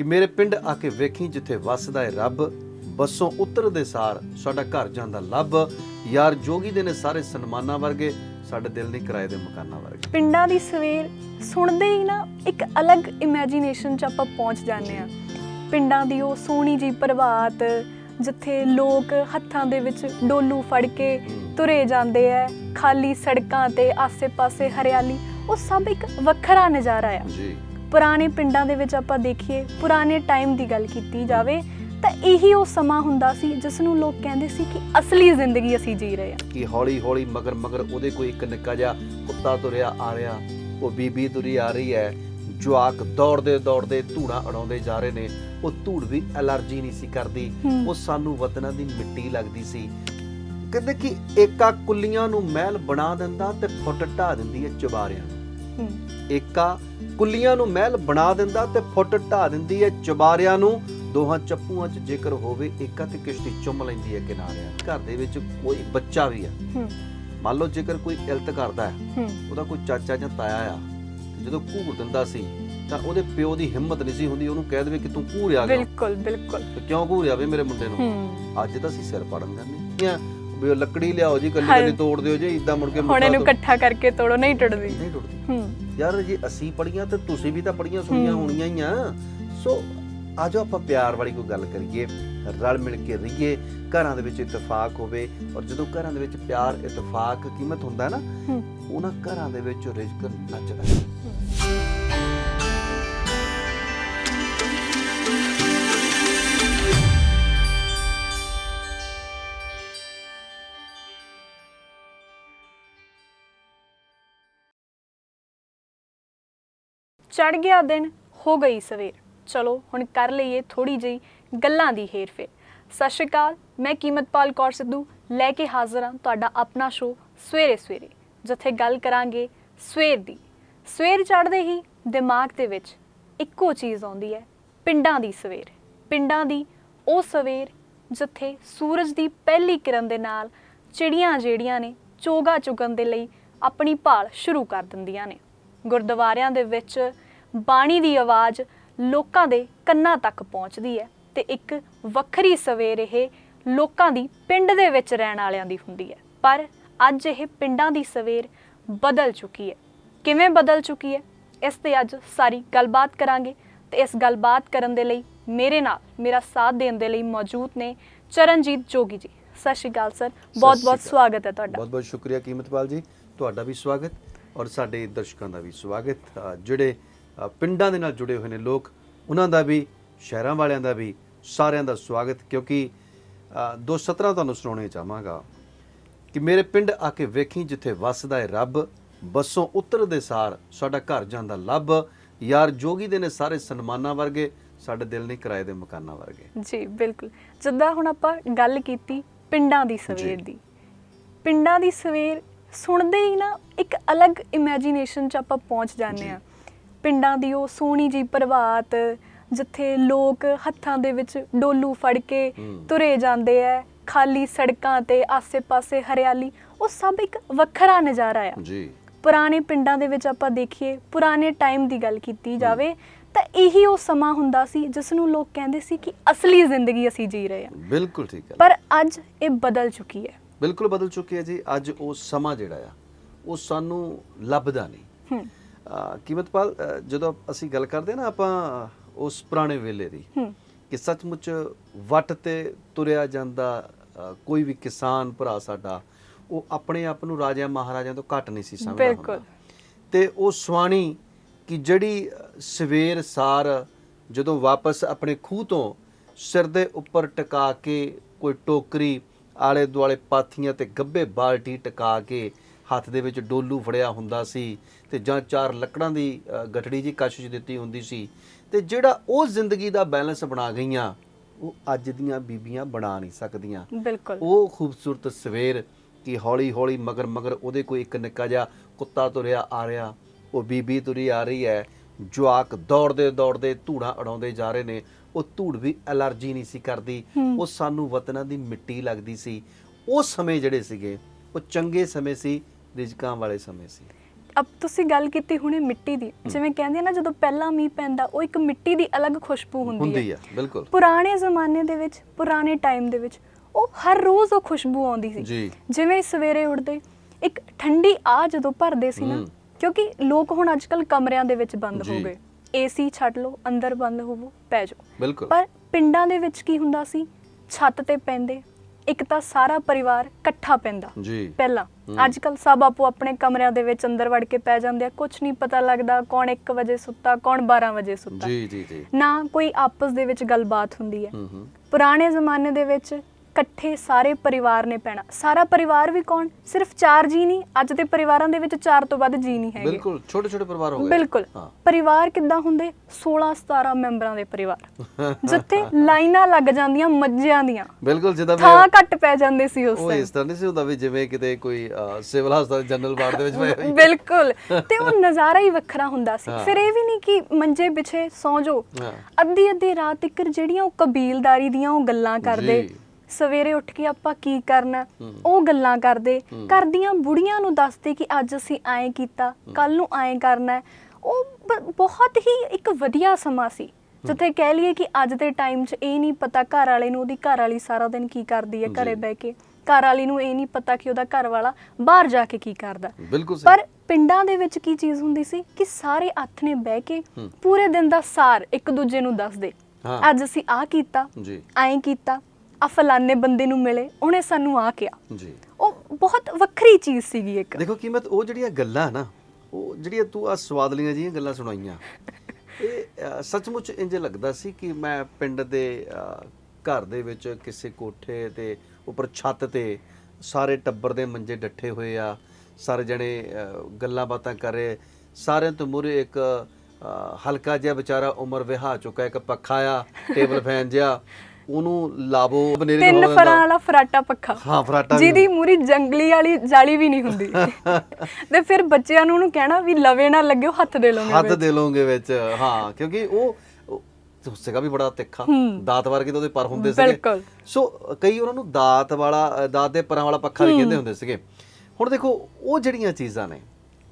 ਕਿ ਮੇਰੇ ਪਿੰਡ ਆ ਕੇ ਵੇਖੀ ਜਿੱਥੇ ਵਸਦਾ ਏ ਰੱਬ ਬੱਸੋਂ ਉਤਰਦੇ ਸਾਰ ਸਾਡਾ ਘਰ ਜਾਂਦਾ ਲੱਭ। ਯਾਰ ਜੋਗੀ ਦੇ ਨੇ ਸਾਰੇ ਸਨਮਾਨਾਂ ਵਰਗੇ ਸਾਡੇ ਦਿਲ ਨਹੀਂ ਕਿਰਾਏ ਦੇ ਮਕਾਨਾਂ ਵਰਗੇ। ਪਿੰਡਾਂ ਦੀ ਸਵੇਰ ਸੁਣਦੇ ਹੀ ਨਾ ਇੱਕ ਅਲੱਗ ਇਮੇਜਿਨੇਸ਼ਨ 'ਚ ਆਪਾਂ ਪਹੁੰਚ ਜਾਂਦੇ ਆ ਪਿੰਡਾਂ ਦੀ ਉਹ ਸੋਹਣੀ ਜੀ ਪ੍ਰਭਾਤ ਜਿੱਥੇ ਲੋਕ ਹੱਥਾਂ ਦੇ ਵਿੱਚ ਡੋਲੂ ਫੜ ਕੇ ਤੁਰੇ ਜਾਂਦੇ ਐ ਖਾਲੀ ਸੜਕਾਂ ਤੇ ਆਸੇ-ਪਾਸੇ ਹਰਿਆਲੀ ਉਹ ਸਭ ਇੱਕ ਵੱਖਰਾ ਨਜ਼ਾਰਾ ਆ। ਜੀ। ਪੁਰਾਣੇ ਪਿੰਡਾਂ ਦੇ ਵਿੱਚ ਆਪਾਂ ਦੇਖੀਏ ਪੁਰਾਣੇ ਟਾਈਮ ਦੀ ਗੱਲ ਕੀਤੀ ਜਾਵੇ ਤਾਂ ਇਹੀ ਉਹ ਸਮਾਂ ਹੁੰਦਾ ਸੀ ਜਿਸ ਨੂੰ ਲੋਕ ਕਹਿੰਦੇ ਸੀ ਕਿ ਅਸਲੀ ਜ਼ਿੰਦਗੀ ਅਸੀਂ ਜੀ ਰਹੇ ਹਾਂ। ਕਿ ਹੌਲੀ ਹੌਲੀ ਮਗਰ ਮਗਰ ਉਹਦੇ ਕੋਈ ਇੱਕ ਨਿੱਕਾ ਜਿਹਾ ਕੁੱਤਾ ਤੁਰਿਆ ਆ ਰਿਹਾ ਉਹ ਬੀਬੀ ਤੁਰੀ ਆ ਰਹੀ ਹੈ ਜਵਾਕ ਦੌੜਦੇ ਦੌੜਦੇ ਧੂੜਾ ਉਡਾਉਂਦੇ ਜਾ ਰਹੇ ਨੇ ਉਹ ਧੂੜ ਵੀ ਐਲਰਜੀ ਨਹੀਂ ਸੀ ਕਰਦੀ। ਉਹ ਸਾਨੂੰ ਵਤਨਾਂ ਦੀ ਮਿੱਟੀ ਲੱਗਦੀ ਸੀ। ਕਹਿੰਦੇ ਕਿ ਏਕਾ ਕੁੱਲੀਆਂ ਨੂੰ ਮਹਿਲ ਬਣਾ ਦਿੰਦਾ ਤੇ ਫੁੱਟ ਢਾ ਦਿੰਦੀ ਹੈ ਚਬਾਰਿਆਂ ਏਕਾ ਕੁੱਲੀਆਂ ਨੂੰ ਮਹਿਲ ਬਣਾ ਦਿੰਦਾ ਤੇ ਫੁੱਟ ਢਾ ਦਿੰਦੀ ਹੈ ਚਬਾਰਿਆਂ ਨੂੰ। ਦੋਹਾਂ ਚੱਪੂਆਂ 'ਚ ਜੇਕਰ ਹੋਵੇ ਏਕਾ ਤੇ ਕਿਸ਼ਤੀ ਚੁੰਮ ਲੈਂਦੀ ਹੈ ਕਿਨਾਰਿਆਂ ਘਰ ਦੇ ਵਿੱਚ ਕੋਈ ਬੱਚਾ ਵੀ ਆ। ਮੰਨ ਲਓ ਜੇਕਰ ਕੋਈ ਇਲਤ ਕਰਦਾ ਹੈ ਉਹਦਾ ਕੋਈ ਚਾਚਾ ਜਾਂ ਤਾਇਆ ਆ ਜਦੋਂ ਘੂਰ ਦਿੰਦਾ ਸੀ ਤਾਂ ਉਹਦੇ ਪਿਓ ਦੀ ਹਿੰਮਤ ਨਹੀਂ ਸੀ ਹੁੰਦੀ ਉਹਨੂੰ ਕਹਿ ਦੇਵੇ ਕਿ ਤੂੰ ਘੂਰਿਆ ਗਿਆ ਬਿਲਕੁਲ ਬਿਲਕੁਲ। ਕਿਉਂ ਘੂਰਿਆ ਵੇ ਮੇਰੇ ਮੁੰਡੇ ਨੂੰ? ਅੱਜ ਤਾਂ ਅਸੀਂ ਸਿਰ ਪੜਨ ਜਾਂਦੇ ਆ ਵੀ ਉਹ ਲੱਕੜੀ ਲਿਆਓ ਜੀ ਕੱਲੀ। ਕੱਲੀ ਤੋੜ ਦਿਓ ਜੀ ਇਦਾਂ ਮੁੜ ਕੇ ਹੁਣ ਇਹਨੂੰ ਇਕੱਠਾ ਕਰਕੇ ਤੋੜੋ ਨਹੀਂ ਟੁੱਟਦੀ। ਨਹੀਂ ਟੁੱਟਦੀ। ਹੂੰ। ਯਾਰ ਜੇ ਅਸੀਂ ਪੜੀਆਂ ਤੇ ਤੁਸੀਂ ਵੀ ਤਾਂ ਪੜੀਆਂ ਸੁਣੀਆਂ। ਹੋਣੀਆਂ ਹੀ ਆ। ਸੋ ਆਜੋ ਆਪਾਂ ਪਿਆਰ ਵਾਲੀ ਕੋਈ ਗੱਲ ਕਰੀਏ ਰਲ ਮਿਲ ਕੇ ਰਹੀਏ ਘਰਾਂ ਦੇ ਵਿੱਚ ਇਤਫਾਕ ਹੋਵੇ ਔਰ ਜਦੋਂ ਘਰਾਂ ਦੇ ਵਿੱਚ ਪਿਆਰ ਇਤਫਾਕ ਕੀਮਤ ਹੁੰਦਾ ਨਾ ਉਹਨਾਂ ਘਰਾਂ ਦੇ ਵਿੱਚ ਰਿਜ਼ਕ ਨੱਚਦਾ। ਹੈ। ਚੜ ਗਿਆ ਦਿਨ, ਹੋ ਗਈ ਸਵੇਰ। ਚਲੋ, ਹੁਣ ਕਰ ਲਈਏ ਥੋੜੀ ਜਿਹੀ ਗੱਲਾਂ ਦੀ ਹੇਰ-ਫੇਰ। ਸਤਿ ਸ਼੍ਰੀ ਅਕਾਲ, ਮੈਂ ਕੀਮਤਪਾਲ ਕੌਰ ਸਿੱਧੂ, ਲੈ ਕੇ ਹਾਜ਼ਰ ਹਾਂ ਤੁਹਾਡਾ ਆਪਣਾ ਸ਼ੋਅ ਸਵੇਰੇ ਸਵੇਰੇ, ਜਿੱਥੇ ਗੱਲ ਕਰਾਂਗੇ ਸਵੇਰ ਦੀ। ਸਵੇਰ ਚੜ੍ਹਦੇ ਹੀ ਦਿਮਾਗ ਦੇ ਵਿੱਚ ਇੱਕੋ ਚੀਜ਼ ਆਉਂਦੀ ਹੈ, ਪਿੰਡਾਂ ਦੀ ਸਵੇਰ। ਪਿੰਡਾਂ ਦੀ ਉਹ ਸਵੇਰ ਜਿੱਥੇ ਸੂਰਜ ਦੀ ਪਹਿਲੀ ਕਿਰਨ ਦੇ ਨਾਲ ਚਿੜੀਆਂ ਜਿਹੜੀਆਂ ਨੇ ਚੋਗਾ ਚੁਗਣ ਦੇ ਲਈ ਆਪਣੀ ਭਾਲ ਸ਼ੁਰੂ ਕਰ ਦਿੰਦੀਆਂ ਨੇ। ਗੁਰਦੁਆਰਿਆਂ ਦੇ ਵਿੱਚ ਬਾਣੀ ਦੀ ਆਵਾਜ਼ ਲੋਕਾਂ ਦੇ ਕੰਨਾਂ ਤੱਕ ਪਹੁੰਚਦੀ ਹੈ ਤੇ ਇੱਕ ਵੱਖਰੀ ਸਵੇਰ ਇਹ ਲੋਕਾਂ ਦੀ ਪਿੰਡ ਦੇ ਵਿੱਚ ਰਹਿਣ ਵਾਲਿਆਂ ਦੀ ਹੁੰਦੀ ਹੈ। ਪਰ ਅੱਜ ਇਹ ਪਿੰਡਾਂ ਦੀ ਸਵੇਰ ਬਦਲ ਚੁੱਕੀ ਹੈ। ਕਿਵੇਂ ਬਦਲ ਚੁੱਕੀ ਹੈ? ਇਸ ਤੇ ਅੱਜ ਸਾਰੀ ਗੱਲਬਾਤ ਕਰਾਂਗੇ ਤੇ ਇਸ ਗੱਲਬਾਤ ਕਰਨ ਦੇ ਲਈ ਮੇਰੇ ਨਾਲ ਮੇਰਾ ਸਾਥ ਦੇਣ ਦੇ ਲਈ ਮੌਜੂਦ ਨੇ ਚਰਨਜੀਤ ਜੋਗੀ ਜੀ। ਸਤਿ ਸ਼੍ਰੀ ਅਕਾਲ ਸਰ। ਬਹੁਤ ਬਹੁਤ। ਸਵਾਗਤ ਹੈ ਤੁਹਾਡਾ। ਬਹੁਤ ਬਹੁਤ ਸ਼ੁਕਰੀਆ ਕੀਮਤਪਾਲ ਜੀ। ਤੁਹਾਡਾ ਵੀ ਸਵਾਗਤ। ਔਰ ਸਾਡੇ ਦਰਸ਼ਕਾਂ ਦਾ ਵੀ ਸਵਾਗਤ ਜਿਹੜੇ ਪਿੰਡਾਂ ਦੇ ਨਾਲ ਜੁੜੇ ਹੋਏ ਨੇ ਲੋਕ ਉਹਨਾਂ ਦਾ ਵੀ ਸ਼ਹਿਰਾਂ ਵਾਲਿਆਂ ਦਾ ਵੀ ਸਾਰਿਆਂ ਦਾ ਸਵਾਗਤ। ਕਿਉਂਕਿ ਅ, ਦੋ ਸਤਰਾਂ ਤੁਹਾਨੂੰ ਸੁਣਾਉਣੇ ਚਾਹਾਂਗਾ ਕਿ ਮੇਰੇ ਪਿੰਡ ਆ ਕੇ ਵੇਖੀ ਜਿੱਥੇ ਵਸਦਾ ਏ ਰੱਬ ਬੱਸੋਂ ਉਤਰਦੇ ਸਾਰ ਸਾਡਾ ਘਰ ਜਾਂਦਾ ਲੱਭ। ਯਾਰ ਜੋਗੀ ਦੇ ਨੇ ਸਾਰੇ ਸਨਮਾਨਾਂ ਵਰਗੇ ਸਾਡੇ ਦਿਲ ਨਹੀਂ ਕਿਰਾਏ ਦੇ ਮਕਾਨਾਂ ਵਰਗੇ। ਜੀ ਬਿਲਕੁਲ। ਜਿੱਦਾਂ ਹੁਣ ਆਪਾਂ ਗੱਲ ਕੀਤੀ ਪਿੰਡਾਂ ਦੀ ਸਵੇਰ। ਦੀ। ਪਿੰਡਾਂ ਦੀ ਸਵੇਰ ਸੁਣਦੇ ਹੀ ਨਾ ਇੱਕ ਅਲੱਗ ਇਮੇਜਿਨੇਸ਼ਨ 'ਚ ਆਪਾਂ ਪਹੁੰਚ ਜਾਂਦੇ ਆ ਪਿੰਡਾਂ ਦੀ ਉਹ ਸੋਹਣੀ ਜੀ ਪ੍ਰਭਾਤ ਜਿੱਥੇ ਲੋਕ ਹੱਥਾਂ ਦੇ ਵਿੱਚ ਡੋਲੂ ਫੜ ਕੇ। ਤੁਰੇ ਜਾਂਦੇ ਐ ਖਾਲੀ ਸੜਕਾਂ ਤੇ ਆਸੇ-ਪਾਸੇ ਹਰਿਆਲੀ ਉਹ ਸਭ ਇੱਕ ਵੱਖਰਾ ਨਜ਼ਾਰਾ ਆ। ਜੀ। ਪੁਰਾਣੇ ਪਿੰਡਾਂ ਦੇ ਵਿੱਚ ਆਪਾਂ ਦੇਖੀਏ ਪੁਰਾਣੇ ਟਾਈਮ ਦੀ ਗੱਲ ਕੀਤੀ ਜਾਵੇ ਤਾਂ ਇਹੀ ਉਹ ਸਮਾਂ ਹੁੰਦਾ ਸੀ ਜਿਸ ਨੂੰ ਲੋਕ ਕਹਿੰਦੇ ਸੀ ਕਿ ਅਸਲੀ ਜ਼ਿੰਦਗੀ ਅਸੀਂ ਜੀ ਰਹੇ ਹਾਂ। ਬਿਲਕੁਲ ਠੀਕ ਹੈ ਪਰ ਅੱਜ ਇਹ ਬਦਲ ਚੁੱਕੀ ਹੈ। ਬਿਲਕੁਲ ਬਦਲ ਚੁੱਕੀ ਹੈ ਜੀ। ਅੱਜ ਉਹ ਸਮਾਂ ਜਿਹੜਾ ਆ ਉਹ ਸਾਨੂੰ ਲੱਭਦਾ ਨਹੀਂ। ਕੀਮਤਪਾਲ ਜਦੋਂ ਅਸੀਂ ਗੱਲ ਕਰਦੇ ਨਾ ਆਪਾਂ ਉਸ ਪੁਰਾਣੇ ਵੇਲੇ ਦੀ ਕਿ ਸੱਚਮੁੱਚ ਵੱਟ ਤੇ ਤੁਰਿਆ ਜਾਂਦਾ ਕੋਈ ਵੀ ਕਿਸਾਨ ਭਰਾ ਸਾਡਾ ਉਹ ਆਪਣੇ ਆਪ ਨੂੰ ਰਾਜਿਆਂ ਮਹਾਰਾਜਿਆਂ ਤੋਂ ਘੱਟ ਨਹੀਂ ਸੀ ਸਮਝਦਾ ਬਿਲਕੁਲ। ਤੇ ਉਹ ਸਵਾਣੀ ਕਿ ਜਿਹੜੀ ਸਵੇਰ ਸਾਰ ਜਦੋਂ ਵਾਪਸ ਆਪਣੇ ਖੂਹ ਤੋਂ ਸਿਰ ਦੇ ਉੱਪਰ ਟਿਕਾ ਕੇ ਕੋਈ ਟੋਕਰੀ ਆਲੇ ਦੁਆਲੇ ਪਾਥੀਆਂ ਤੇ ਗੱਬੇ ਬਾਲਟੀ ਟਿਕਾ ਕੇ ਹੱਥ ਦੇ ਵਿੱਚ ਡੋਲੂ ਫੜਿਆ ਹੁੰਦਾ ਸੀ ਤੇ ਜਾਂ ਚਾਰ ਲੱਕੜਾਂ ਦੀ ਗਠੜੀ ਜੀ ਕਸ਼ਿਸ਼ ਦਿੱਤੀ ਹੁੰਦੀ ਸੀ ਤੇ ਜਿਹੜਾ ਉਹ ਜ਼ਿੰਦਗੀ ਦਾ ਬੈਲੈਂਸ ਬਣਾ ਗਈਆਂ ਉਹ ਅੱਜ ਦੀਆਂ ਬੀਬੀਆਂ ਬਣਾ ਨਹੀਂ ਸਕਦੀਆਂ। ਬਿਲਕੁਲ। ਉਹ ਖੂਬਸੂਰਤ ਸਵੇਰ ਕਿ ਹੌਲੀ ਹੌਲੀ ਮਗਰ ਮਗਰ ਉਹਦੇ ਕੋਈ ਇੱਕ ਨਿੱਕਾ ਜਿਹਾ ਕੁੱਤਾ ਤੁਰਿਆ ਆ ਰਿਹਾ। ਉਹ ਬੀਬੀ ਤੁਰੀ ਆ ਰਹੀ ਹੈ ਜਵਾਕ ਦੌੜਦੇ ਦੌੜਦੇ ਧੂੜਾ ਉਡਾਉਂਦੇ ਜਾ ਰਹੇ ਨੇ। ਉਹ ਧੂੜ ਵੀ ਐਲਰਜੀ ਨਹੀਂ ਸੀ ਕਰਦੀ। ਹੂੰ। ਉਹ ਸਾਨੂੰ ਵਤਨਾਂ ਦੀ ਮਿੱਟੀ ਲੱਗਦੀ ਸੀ। ਉਹ ਸਮੇਂ ਜਿਹੜੇ ਸੀਗੇ ਉਹ ਚੰਗੇ ਸਮੇਂ ਸੀ ਰਿਜਕਾਂ ਵਾਲੇ ਸਮੇਂ ਸੀ। ਅਬ ਤੁਸੀਂ ਗੱਲ ਕੀਤੀ ਹੁਣੇ ਮਿੱਟੀ ਦੀ। ਜਿਵੇਂ ਕਹਿੰਦੇ ਆ ਨਾ ਜਦੋਂ ਪਹਿਲਾ ਮੀਂਹ ਪੈਂਦਾ ਉਹ ਇੱਕ ਮਿੱਟੀ ਦੀ ਅਲੱਗ ਖੁਸ਼ਬੂ ਹੁੰਦੀ ਹੁੰਦੀ ਹੈ ਬਿਲਕੁਲ। ਪੁਰਾਣੇ ਜ਼ਮਾਨੇ ਦੇ ਵਿੱਚ ਪੁਰਾਣੇ ਟਾਈਮ ਦੇ ਵਿੱਚ ਉਹ ਹਰ ਰੋਜ਼ ਉਹ ਖੁਸ਼ਬੂ ਆਉਂਦੀ ਸੀ। ਜਿਵੇਂ ਸਵੇਰੇ ਉੱਠਦੇ ਇੱਕ ਠੰਡੀ ਆ ਜਦੋਂ ਭਰਦੇ ਸੀ ਨਾ ਹੂੰ। ਕਿਉਂਕਿ ਲੋਕ ਹੁਣ ਅੱਜਕੱਲ ਕਮਰਿਆਂ ਦੇ ਵਿੱਚ ਬੰਦ ਹੋ। ਗਏ। ਏਸੀ ਛੱਡ ਲਓ ਅੰਦਰ ਬੰਦ ਹੋਵੋ ਪੈ ਜਾਓ। ਬਿਲਕੁਲ। ਪਰ ਪਿੰਡਾਂ ਦੇ ਵਿੱਚ ਕੀ ਹੁੰਦਾ ਸੀ? ਛੱਤ ਤੇ ਪੈਂਦੇ ਇੱਕ ਤਾਂ ਸਾਰਾ ਪਰਿਵਾਰ ਇਕੱਠਾ ਪੈਂਦਾ। ਜੀ। ਪਹਿਲਾਂ। ਅੱਜ ਕੱਲ ਸਭ ਆਪੋ ਆਪਣੇ ਕਮਰਿਆਂ ਦੇ ਵਿੱਚ ਅੰਦਰ ਵੜ ਕੇ ਪੈ ਜਾਂਦੇ ਆ। ਕੁਝ ਨਹੀਂ ਪਤਾ ਲੱਗਦਾ ਕੌਣ 1 ਵਜੇ ਸੁੱਤਾ ਕੌਣ 12 ਵਜੇ ਸੁੱਤਾ। ਜੀ ਜੀ ਜੀ। ਨਾ ਕੋਈ ਆਪਸ ਦੇ ਵਿੱਚ ਗੱਲਬਾਤ ਹੁੰਦੀ ਹੈ। ਹੂੰ ਹੂੰ। ਪੁਰਾਣੇ ਜ਼ਮਾਨੇ ਦੇ ਵਿੱਚ ਇਕੱਠੇ ਸਾਰੇ ਪਰਿਵਾਰ ਨੇ ਪੈਣਾ। ਸਾਰਾ ਪਰਿਵਾਰ ਵੀ ਕੌਣ? ਸਿਰਫ 4 ਜੀ ਨਹੀਂ ਅੱਜ ਦੇ ਪਰਿਵਾਰਾਂ ਦੇ ਵਿੱਚ 4 ਤੋਂ ਵੱਧ ਜੀ ਨਹੀਂ ਹੈਗੇ। ਬਿਲਕੁਲ ਛੋਟੇ ਛੋਟੇ ਪਰਿਵਾਰ ਹੋ ਗਏ। ਬਿਲਕੁਲ। ਪਰਿਵਾਰ ਕਿੱਦਾਂ ਹੁੰਦੇ? 16 17 ਮੈਂਬਰਾਂ ਦੇ ਪਰਿਵਾਰ। ਜਿੱਥੇ ਲਾਈਨਾਂ ਲੱਗ ਜਾਂਦੀਆਂ ਮੱਝਿਆਂ ਦੀਆਂ। ਬਿਲਕੁਲ ਜਿੱਦਾਂ ਥਾਂ ਘੱਟ ਪੈ ਜਾਂਦੇ ਸੀ ਉਸ ਉਹ ਇਸ ਤਰ੍ਹਾਂ ਨਹੀਂ ਸੀ ਹੁੰਦਾ ਵੀ ਜਿਵੇਂ ਕਿਤੇ ਕੋਈ ਸਿਵਲ ਹਸਪਤਾਲ ਜਨਰਲ ਵਾਰਡ ਦੇ ਵਿੱਚ ਪਏ ਹੋਈ। ਬਿਲਕੁਲ। ਤੇ ਉਹ ਨਜ਼ਾਰਾ ਹੀ ਵੱਖਰਾ ਹੁੰਦਾ ਸੀ। ਫਿਰ ਇਹ ਵੀ ਨਹੀਂ ਕਿ ਮੰਜੇ ਪਿਛੇ ਸੌਂ ਹਾਂ। ਅੱਧੀ ਅੱਧੀ ਰਾਤ ਤੱਕ ਜਿਹੜੀਆਂ ਉਹ ਕਬੀਲਦਾਰੀ ਦੀਆਂ ਉਹ ਗੱਲਾਂ ਕਰਦੇ। ਜੀ। ਸਵੇਰੇ ਉੱਠ ਕੇ ਆਪਾਂ ਕੀ ਕਰਨਾ। ਉਹ ਗੱਲਾਂ ਕਰਦੇ। ਕਰਦੀਆਂ ਬੁੜੀਆਂ ਨੂੰ ਦੱਸਦੇ ਕਿ ਅੱਜ ਅਸੀਂ ਐਂ ਕੀਤਾ ਕੱਲ ਨੂੰ ਐਂ ਕਰਨਾ। ਉਹ ਬਹੁਤ ਹੀ ਇੱਕ ਵਧੀਆ ਸਮਾਂ ਸੀ ਜਿੱਥੇ ਕਹਿ ਲਈਏ ਕਿ ਅੱਜ ਦੇ ਟਾਈਮ 'ਚ ਇਹ ਨਹੀਂ ਪਤਾ ਘਰ ਵਾਲੇ ਨੂੰ ਉਹਦੀ ਘਰ ਵਾਲੀ ਸਾਰਾ ਦਿਨ ਕੀ ਕਰਦੀ ਹੈ ਘਰੇ। ਬਹਿ ਕੇ ਘਰ ਵਾਲੀ ਨੂੰ ਇਹ ਨਹੀਂ ਪਤਾ ਕਿ ਉਹਦਾ ਘਰ ਵਾਲਾ ਬਾਹਰ ਜਾ ਕੇ ਕੀ ਕਰਦਾ ਪਰ ਪਿੰਡਾਂ ਦੇ ਵਿੱਚ ਕੀ ਚੀਜ਼ ਹੁੰਦੀ ਸੀ ਕਿ ਸਾਰੇ ਨੇ ਬਹਿ ਕੇ। ਪੂਰੇ ਦਿਨ ਦਾ ਸਾਰ ਇੱਕ ਦੂਜੇ ਨੂੰ ਦੱਸਦੇ। ਅੱਜ ਅਸੀਂ ਆਹ ਕੀਤਾ ਜੀ ਐਂ ਕੀਤਾ ਆ ਫਲਾਣੇ ਬੰਦੇ ਨੂੰ ਮਿਲੇ ਉਹਨੇ ਸਾਨੂੰ ਆ ਕਿਹਾ। ਜੀ। ਉਹ ਬਹੁਤ ਵੱਖਰੀ ਚੀਜ਼ ਸੀਗੀ ਇੱਕ। ਦੇਖੋ ਕੀਮਤ ਉਹ ਜਿਹੜੀਆਂ ਗੱਲਾਂ ਨਾ ਉਹ ਜਿਹੜੀਆਂ ਤੂੰ ਆ ਸਵਾਦਲੀਆਂ ਜੀਆਂ ਗੱਲਾਂ ਸੁਣਾਈਆਂ ਇਹ ਸੱਚਮੁੱਚ ਇੰਜ ਲੱਗਦਾ ਸੀ ਕਿ ਮੈਂ ਪਿੰਡ ਦੇ ਘਰ ਦੇ ਵਿੱਚ ਕਿਸੇ ਕੋਠੇ ਤੇ ਉੱਪਰ ਛੱਤ ਤੇ ਸਾਰੇ ਟੱਬਰ ਦੇ ਮੰਜੇ ਡੱਠੇ ਹੋਏ ਆ ਸਾਰੇ ਜਣੇ ਗੱਲਾਂ ਬਾਤਾਂ ਕਰ ਰਹੇ ਸਾਰਿਆਂ ਤੋਂ ਮੂਹਰੇ ਇੱਕ ਹਲਕਾ ਜਿਹਾ ਵਿਚਾਰਾ ਉਮਰ ਵਿਹਾ ਚੁੱਕਾ ਇੱਕ ਪੱਖਾ ਆ ਟੇਬਲ ਫੈਨ ਜਿਹਾ ਉਹਨੂੰ ਲਾਵੋ ਬਨੇਰੇ ਤਿੰਨ ਫਰਾਂ। ਵਾਲਾ ਫਰਾਟਾ ਪੱਖਾ। ਹਾਂ ਫਰਾਟਾ ਵੀ ਜਿਹਦੀ ਮੂਰੀ ਜੰਗਲੀ ਵਾਲੀ ਜਾਲੀ ਵੀ ਨਹੀਂ ਹੁੰਦੀ। ਤੇ ਫਿਰ ਬੱਚਿਆਂ ਨੂੰ ਉਹਨੂੰ ਕਹਿਣਾ ਵੀ ਲਵੇ ਨਾ ਲੱਗਿਓ ਹੱਥ ਦੇ ਲਓਗੇ ਹੱਥ। ਦੇ ਲੋਗੇ ਵਿੱਚ ਹਾਂ ਕਿਉਂਕਿ ਉਹ ਸੀਗਾ ਵੀ ਬੜਾ ਤਿੱਖਾ। ਦਾਤ ਵਰਗੇ ਤਾਂ ਉਹਦੇ ਪਰ ਹੁੰਦੇ ਸੀਗੇ। ਬਿਲਕੁਲ। ਸੋ ਕਈ ਉਹਨਾਂ ਨੂੰ ਦਾਤ ਵਾਲਾ ਦਾਤ ਦੇ ਪਰਾਂ ਵਾਲਾ ਪੱਖਾ ਵੀ ਕਹਿੰਦੇ ਹੁੰਦੇ ਸੀਗੇ। ਹੁਣ ਦੇਖੋ ਉਹ ਜਿਹੜੀਆਂ ਚੀਜ਼ਾਂ ਨੇ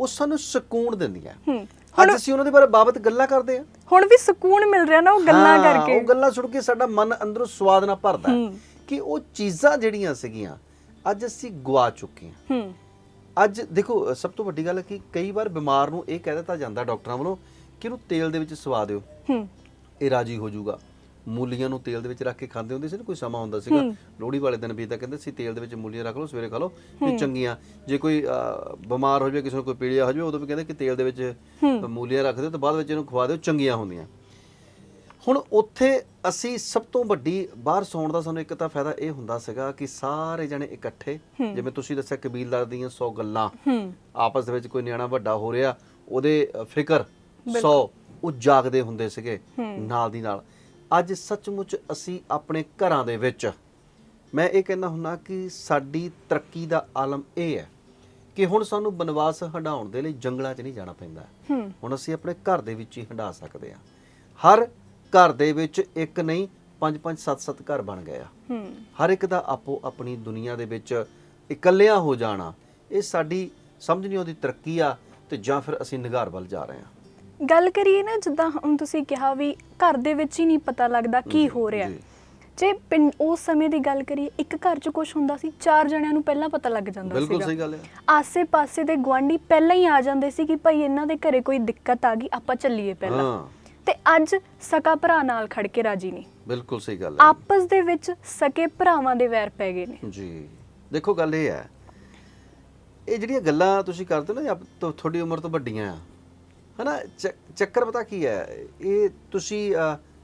ਉਹ ਸਾਨੂੰ ਸਕੂਨ ਦਿੰਦੀਆਂ। ਹੂੰ। ਅੱਜ ਅਸੀਂ ਉਹਨਾਂ ਦੇ ਬਾਰੇ ਬਾਬਤ ਗੱਲਾਂ ਕਰਦੇ ਆ ਹੁਣ ਵੀ ਸਕੂਨ ਮਿਲ ਰਿਹਾ ਨਾ ਉਹ ਗੱਲਾਂ ਹਾਂ, ਕਰਕੇ। ਉਹ ਗੱਲਾਂ ਸੁਣ ਕੇ ਸਾਡਾ ਮਨ ਅੰਦਰੋਂ ਸਵਾਦ ਨਾਲ ਭਰਦਾ ਹੈ ਹੂੰ। ਕਿ ਉਹ ਚੀਜ਼ਾਂ ਜਿਹੜੀਆਂ ਸੀਗੀਆਂ ਅੱਜ ਅਸੀਂ ਗਵਾ ਚੁੱਕੇ ਹਾਂ। ਹੂੰ। ਅੱਜ ਦੇਖੋ ਸਭ ਤੋਂ ਵੱਡੀ ਗੱਲ ਹੈ ਕਿ ਕਈ ਵਾਰ ਬਿਮਾਰ ਨੂੰ ਇਹ ਕਹਿ ਦਿੱਤਾ ਜਾਂਦਾ ਡਾਕਟਰਾਂ ਵੱਲੋਂ ਕਿ ਇਹਨੂੰ ਤੇਲ ਦੇ ਵਿੱਚ ਸਵਾ ਦਿਓ। ਹੂੰ। ਇਹ ਰਾਜੀ ਹੋ ਜਾਊਗਾ। ਮੂਲੀਆਂ ਨੂੰ ਤੇਲ ਦੇ ਵਿੱਚ ਰੱਖ ਕੇ ਖਾਂਦੇ ਹੁੰਦੇ ਸੀ ਨਾ ਕੋਈ ਸਮਾਂ ਹੁੰਦਾ ਸੀਗਾ। ਲੋਹੜੀ ਵਾਲੇ ਦਿਨ ਵੀ ਤਾਂ ਕਹਿੰਦੇ ਸੀ ਤੇਲ ਦੇ ਵਿੱਚ ਮੂਲੀਆਂ ਰੱਖ ਲਓ ਸਵੇਰੇ ਖਾ ਲਓ ਇਹ ਚੰਗੀਆਂ। ਜੇ ਕੋਈ ਬਿਮਾਰ ਹੋ ਜਾਵੇ ਕਿਸੇ ਨੂੰ ਕੋਈ ਪੀੜਿਆ ਹੋ ਜਾਵੇ ਉਦੋਂ ਵੀ ਕਹਿੰਦੇ ਕਿ ਤੇਲ ਦੇ ਵਿੱਚ ਮੂਲੀਆਂ ਰੱਖ ਦਿਓ ਤੇ ਬਾਅਦ ਵਿੱਚ ਇਹਨੂੰ ਖਵਾ ਦਿਓ ਚੰਗੀਆਂ ਹੁੰਦੀਆਂ। ਹੁਣ ਉੱਥੇ ਅਸੀਂ ਸਭ ਤੋਂ ਵੱਡੀ ਬਾਹਰ ਸੌਣ ਦਾ ਸਾਨੂੰ ਇੱਕ ਤਾਂ ਫਾਇਦਾ ਇਹ ਹੁੰਦਾ ਸੀਗਾ ਕਿ ਸਾਰੇ ਜਣੇ ਇਕੱਠੇ ਜਿਵੇਂ ਤੁਸੀਂ ਦੱਸਿਆ ਕਬੀਲਦਾਰ ਦੀਆਂ 100 ਗੱਲਾਂ ਆਪਸ ਦੇ ਵਿੱਚ ਕੋਈ ਨਿਆਣਾ ਵੱਡਾ ਹੋ ਰਿਹਾ ਉਹਦੇ ਫਿਕਰ 100 ਉਹ ਜਾਗਦੇ ਹੁੰਦੇ ਸੀਗੇ ਨਾਲ ਦੀ ਨਾਲ। ਅੱਜ ਸੱਚਮੁੱਚ ਅਸੀਂ ਆਪਣੇ ਘਰਾਂ ਦੇ ਵਿੱਚ। ਮੈਂ ਇਹ ਕਹਿੰਦਾ ਹੁੰਨਾ ਕਿ ਸਾਡੀ ਤਰੱਕੀ ਦਾ ਆਲਮ ਇਹ ਹੈ ਕਿ ਹੁਣ ਸਾਨੂੰ ਬਨਵਾਸ ਹਟਾਉਣ ਦੇ ਲਈ ਜੰਗਲਾਂ 'ਚ ਨਹੀਂ ਜਾਣਾ ਪੈਂਦਾ। ਹੁਣ ਅਸੀਂ ਆਪਣੇ ਘਰ ਦੇ ਵਿੱਚ ਹੀ ਹੰਡਾ ਸਕਦੇ ਹਾਂ। ਹਰ ਘਰ ਦੇ ਵਿੱਚ ਇੱਕ ਨਹੀਂ ਪੰਜ ਪੰਜ ਸੱਤ ਸੱਤ ਘਰ ਬਣ ਗਏ ਆ। ਹਰ ਇੱਕ ਦਾ ਆਪੋ ਆਪਣੀ ਦੁਨੀਆ ਦੇ ਵਿੱਚ ਇਕੱਲਿਆਂ ਹੋ ਜਾਣਾ ਇਹ ਸਾਡੀ ਸਮਝ ਨਹੀਂ ਆਉਂਦੀ ਤਰੱਕੀ ਆ ਤੇ ਜਾਂ ਫਿਰ ਅਸੀਂ ਨਿਗਾਰ ਵੱਲ ਜਾ ਰਹੇ ਹਾਂ। ਗੱਲ ਕਰੀਏ ਨਾ ਜਿੱਦਾਂ ਹੁਣ ਤੁਸੀਂ ਕਿਹਾ ਵੀ ਘਰ ਦੇ ਵਿੱਚ ਹੀ ਨਹੀਂ ਪਤਾ ਲੱਗਦਾ ਕੀ ਹੋ ਰਿਹਾ। ਜੀ। ਜੇ ਪਿੰਡ ਉਸ ਸਮੇਂ ਦੀ ਗੱਲ ਕਰੀਏ ਇੱਕ ਘਰ 'ਚ ਕੁਝ ਹੁੰਦਾ ਸੀ ਚਾਰ ਜਣਿਆਂ ਨੂੰ ਪਹਿਲਾਂ ਪਤਾ ਲੱਗ ਜਾਂਦਾ ਬਿਲਕੁਲ ਸਹੀ ਗੱਲ ਹੈ। ਆਸੇ-ਪਾਸੇ ਦੇ ਗਵਾਂਢੀ ਪਹਿਲਾਂ ਹੀ ਆ ਜਾਂਦੇ ਸੀ ਕਿ ਭਾਈ ਇਹਨਾਂ ਦੇ ਘਰੇ ਕੋਈ ਦਿੱਕਤ ਆ ਗਈ ਆਪਾਂ ਚੱਲੀਏ ਪਹਿਲਾਂ। ਹਾਂ। ਤੇ ਅੱਜ ਸਕਾ ਭਰਾ ਨਾਲ ਖੜ ਕੇ ਰਾਜੀ ਨਹੀਂ ਬਿਲਕੁਲ ਸਹੀ ਗੱਲ ਹੈ। ਆਪਸ ਦੇ ਵਿੱਚ ਸਕੇ ਭਰਾਵਾਂ ਦੇ ਵੈਰ ਪੈ ਗਏ ਨੇ। ਜੀ। ਦੇਖੋ ਗੱਲ ਇਹ ਹੈ ਇਹ ਜਿਹੜੀਆਂ ਗੱਲਾਂ ਤੁਸੀਂ ਕਰਦੇ ਹੋ ਨਾ ਆਪ ਤੋਂ ਤੁਹਾਡੀ ਉਮਰ ਤੋਂ ਵੱਡੀਆਂ ਆ ਹਨਾ ਚੱਕਰ ਪਤਾ ਕੀ ਹੈ? ਇਹ ਤੁਸੀਂ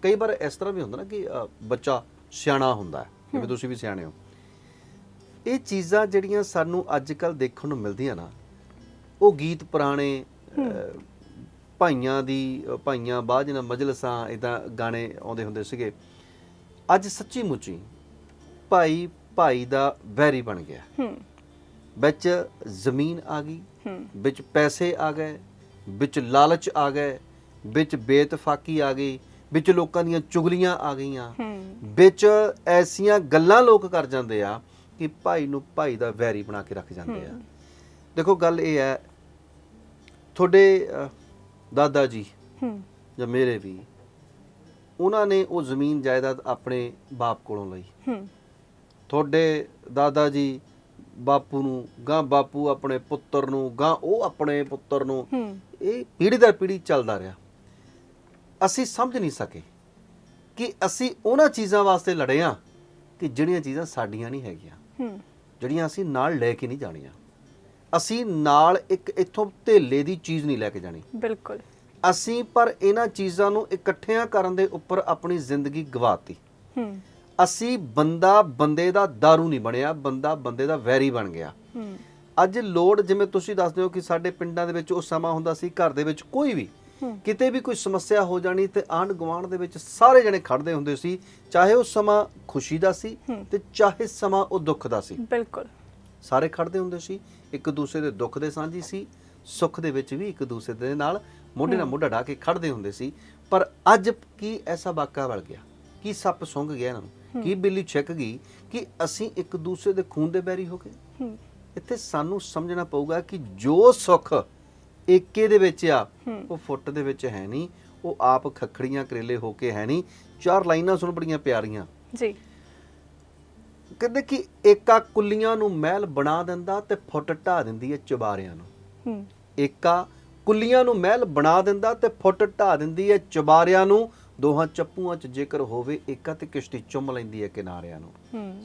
ਕਈ ਵਾਰ ਇਸ ਤਰ੍ਹਾਂ ਵੀ ਹੁੰਦਾ ਨਾ ਕਿ ਬੱਚਾ ਸਿਆਣਾ ਹੁੰਦਾ ਹੈ ਜਿਵੇਂ ਤੁਸੀਂ ਵੀ ਸਿਆਣੇ ਹੋ। ਇਹ ਚੀਜ਼ਾਂ ਜਿਹੜੀਆਂ ਸਾਨੂੰ ਅੱਜ ਕੱਲ ਦੇਖਣ ਨੂੰ ਮਿਲਦੀਆਂ ਨਾ ਉਹ ਗੀਤ ਪੁਰਾਣੇ ਭਾਈਆਂ ਦੀ ਭਾਈਆਂ ਬਾਝਨਾ ਮਜਲਸਾਂ ਇਦਾਂ ਗਾਣੇ ਆਉਂਦੇ ਹੁੰਦੇ ਸੀਗੇ। ਅੱਜ ਸੱਚੀ ਮੁੱਚੀ ਭਾਈ ਭਾਈ ਦਾ ਵੈਰੀ ਬਣ ਗਿਆ। ਹੂੰ। ਵਿੱਚ ਜ਼ਮੀਨ ਆ ਗਈ ਹੂੰ। ਵਿੱਚ ਪੈਸੇ ਆ ਗਏ ਵਿੱਚ ਲਾਲਚ ਆ ਗਏ ਵਿੱਚ ਬੇਤਫਾਕੀ ਆ ਗਈ ਵਿੱਚ ਲੋਕਾਂ ਦੀਆਂ ਚੁਗਲੀਆਂ ਆ ਗਈਆਂ। ਵਿੱਚ ਐਸੀਆਂ ਗੱਲਾਂ ਲੋਕ ਕਰ ਜਾਂਦੇ ਆ ਕਿ ਭਾਈ ਨੂੰ ਭਾਈ ਦਾ ਵੈਰੀ ਬਣਾ ਕੇ ਰੱਖ ਜਾਂਦੇ ਆ। ਦੇਖੋ ਗੱਲ ਇਹ ਹੈ ਤੁਹਾਡੇ ਦਾਦਾ ਜੀ ਹੂੰ। ਜਾਂ ਮੇਰੇ ਵੀ ਉਹਨਾਂ ਨੇ ਉਹ ਜ਼ਮੀਨ ਜਾਇਦਾਦ ਆਪਣੇ ਬਾਪ ਕੋਲੋਂ ਲਈ। ਹੂੰ। ਤੁਹਾਡੇ ਦਾਦਾ ਜੀ ਬਾਪੂ ਨੂੰ ਗਾਂ ਬਾਪੂ ਆਪਣੇ ਪੁੱਤਰ ਨੂੰ ਗਾਂ ਉਹ ਆਪਣੇ ਪੁੱਤਰ ਨੂੰ ਇਹ ਪੀੜ੍ਹੀ ਦਰ ਪੀੜ੍ਹੀ ਚੱਲਦਾ ਰਿਹਾ। ਅਸੀਂ ਸਮਝ ਨਹੀਂ ਸਕੇ ਕਿ ਅਸੀਂ ਉਹਨਾਂ ਚੀਜ਼ਾਂ ਵਾਸਤੇ ਲੜੇ ਆ ਕਿ ਜਿਹੜੀਆਂ ਚੀਜ਼ਾਂ ਸਾਡੀਆਂ ਨਹੀਂ ਹੈਗੀਆਂ। ਜਿਹੜੀਆਂ ਅਸੀਂ ਨਾਲ ਲੈ ਕੇ ਨਹੀਂ ਜਾਣੀਆਂ। ਅਸੀਂ ਨਾਲ ਇੱਕ ਇੱਥੋਂ ਧੇਲੇ ਦੀ ਚੀਜ਼ ਨਹੀਂ ਲੈ ਕੇ ਜਾਣੀ। ਬਿਲਕੁਲ। ਅਸੀਂ ਪਰ ਇਹਨਾਂ ਚੀਜ਼ਾਂ ਨੂੰ ਇਕੱਠਿਆਂ ਕਰਨ ਦੇ ਉੱਪਰ ਆਪਣੀ ਜ਼ਿੰਦਗੀ ਗਵਾਤੀ। ਹੂੰ। ਅਸੀਂ ਬੰਦਾ ਬੰਦੇ ਦਾ दारू ਨਹੀਂ ਬਣਿਆ ਬੰਦਾ ਬੰਦੇ ਦਾ ਵੈਰੀ ਬਣ ਗਿਆ। ਹੂੰ। ਅੱਜ ਲੋੜ ਜਿਵੇਂ ਤੁਸੀਂ ਦੱਸਦੇ ਹੋ ਕਿ ਸਾਡੇ ਪਿੰਡਾਂ ਦੇ ਵਿੱਚ ਉਹ ਸਮਾਂ ਹੁੰਦਾ ਸੀ ਘਰ ਦੇ ਵਿੱਚ ਕੋਈ ਵੀ ਕਿਤੇ ਵੀ ਕੋਈ ਸਮੱਸਿਆ ਹੋ ਜਾਣੀ ਤੇ ਆਂਢ ਗੁਆਂਢ ਦੇ ਵਿੱਚ ਸਾਰੇ ਜਣੇ ਖੜਦੇ ਹੁੰਦੇ ਸੀ ਚਾਹੇ ਉਹ ਸਮਾਂ ਖੁਸ਼ੀ ਦਾ ਸੀ। ਤੇ ਚਾਹੇ ਸਮਾਂ ਉਹ ਦੁੱਖ ਦਾ ਸੀ। ਬਿਲਕੁਲ। ਸਾਰੇ ਖੜਦੇ ਹੁੰਦੇ ਸੀ ਇੱਕ ਦੂਸਰੇ ਦੇ ਦੁੱਖ ਦੇ ਸਾਂਝੀ ਸੀ ਸੁੱਖ ਦੇ ਵਿੱਚ ਵੀ ਇੱਕ ਦੂਸਰੇ ਦੇ ਨਾਲ ਮੋਢੇ ਨਾਲ ਮੋਢਾ ਢਾ ਕੇ ਖੜਦੇ ਹੁੰਦੇ ਸੀ। ਪਰ ਅੱਜ ਕੀ ਐਸਾ ਵਾਕਾ ਵਲ ਗਿਆ? ਕੀ ਸੱਪ ਸੁੰਘ ਗਿਆ ਇਹਨਾਂ ਨੂੰ? ਕੀ ਬਿੱਲੀ ਛਿੱਕ ਗਈ ਕਿ ਅਸੀਂ ਇੱਕ ਦੂਸਰੇ ਦੇ ਖੂਨ ਦੇ ਬੈਰੀ ਹੋ ਗਏ? ਇੱਥੇ ਸਾਨੂੰ ਸਮਝਣਾ ਪਊਗਾ ਕਿ ਜੋ ਸੁੱਖ ਏਕੇ ਦੇ ਵਿੱਚ ਆ। ਉਹ ਫੁੱਟ ਦੇ ਵਿੱਚ ਹੈ ਨਹੀਂ ਉਹ ਆਪ ਖੱਖੜੀਆਂ ਕਰੇਲੇ ਹੋ ਕੇ ਹੈ ਨਹੀਂ ਚਾਰ ਲਾਈਨਾਂ ਸੁਣ ਬੜੀਆਂ ਪਿਆਰੀਆਂ। ਜੀ। ਕਹਿੰਦੇ ਕਿ ਏਕਾ ਕੁੱਲੀਆਂ ਨੂੰ ਮਹਿਲ ਬਣਾ ਦਿੰਦਾ ਤੇ ਫੁੱਟ ਢਾ ਦਿੰਦੀ ਹੈ ਚੁਬਾਰਿਆਂ ਨੂੰ। ਹੂੰ। ਏਕਾ ਕੁੱਲੀਆਂ ਨੂੰ ਮਹਿਲ ਬਣਾ ਦਿੰਦਾ ਤੇ ਫੁੱਟ ਢਾ ਦਿੰਦੀ ਹੈ ਚੁਬਾਰਿਆਂ ਨੂੰ ਦੋਹਾਂ ਚੱਪੂਆਂ 'ਚ ਜੇਕਰ ਹੋਵੇ ਏਕਾ ਤੇ ਕਿਸ਼ਤੀ ਚੁੰਮ ਲੈਂਦੀ ਹੈ ਕਿਨਾਰਿਆਂ ਨੂੰ।